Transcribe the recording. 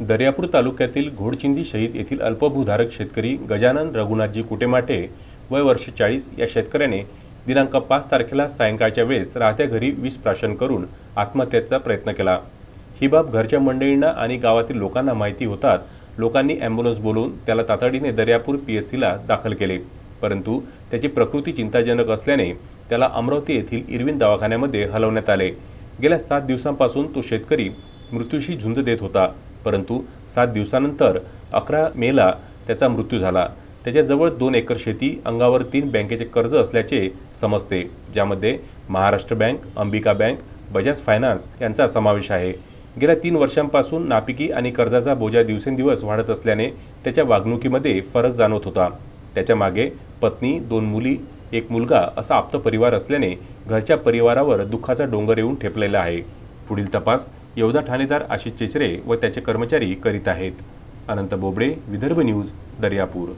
दर्यापूर तालुक्यातील घोडचिंदी शहीद येथील अल्पभूधारक शेतकरी गजानन रघुनाथजी कुटेमाटे वय वर्ष चाळीस या शेतकऱ्याने दिनांक पाच तारखेला सायंकाळच्या वेळेस राहत्या घरी विष प्राशन करून आत्महत्येचा प्रयत्न केला. ही बाब घरच्या मंडळींना आणि गावातील लोकांना माहिती होतात लोकांनी ॲम्ब्युलन्स बोलवून त्याला तातडीने दर्यापूर पी एस सीला दाखल केले. परंतु त्याची प्रकृती चिंताजनक असल्याने त्याला अमरावती येथील इरविन दवाखान्यामध्ये हलवण्यात आले. गेल्या सात दिवसांपासून तो शेतकरी मृत्यूशी झुंज देत होता. परंतु सात दिवसानंतर अकरा मेला त्याचा मृत्यू झाला. त्याच्याजवळ दोन एकर शेती अंगावर तीन बँकेचे कर्ज असल्याचे समजते ज्यामध्ये Maharashtra bank Ambika bank Bajaj finance यांचा समावेश आहे. गेल्या तीन वर्षांपासून नापिकी आणि कर्जाचा बोजा दिवसेंदिवस वाढत असल्याने त्याच्या वागणुकीमध्ये फरक जाणवत होता. त्याच्यामागे पत्नी दोन मुली एक मुलगा असा आप्त परिवार असल्याने घरच्या परिवारावर दुःखाचा डोंगर येऊन ठेपलेला आहे. पुढील तपास येवदा ठाणेदार आशिष चेचरे व त्याचे कर्मचारी करीत आहेत. अनंत बोबडे विदर्भ न्यूज दर्यापूर.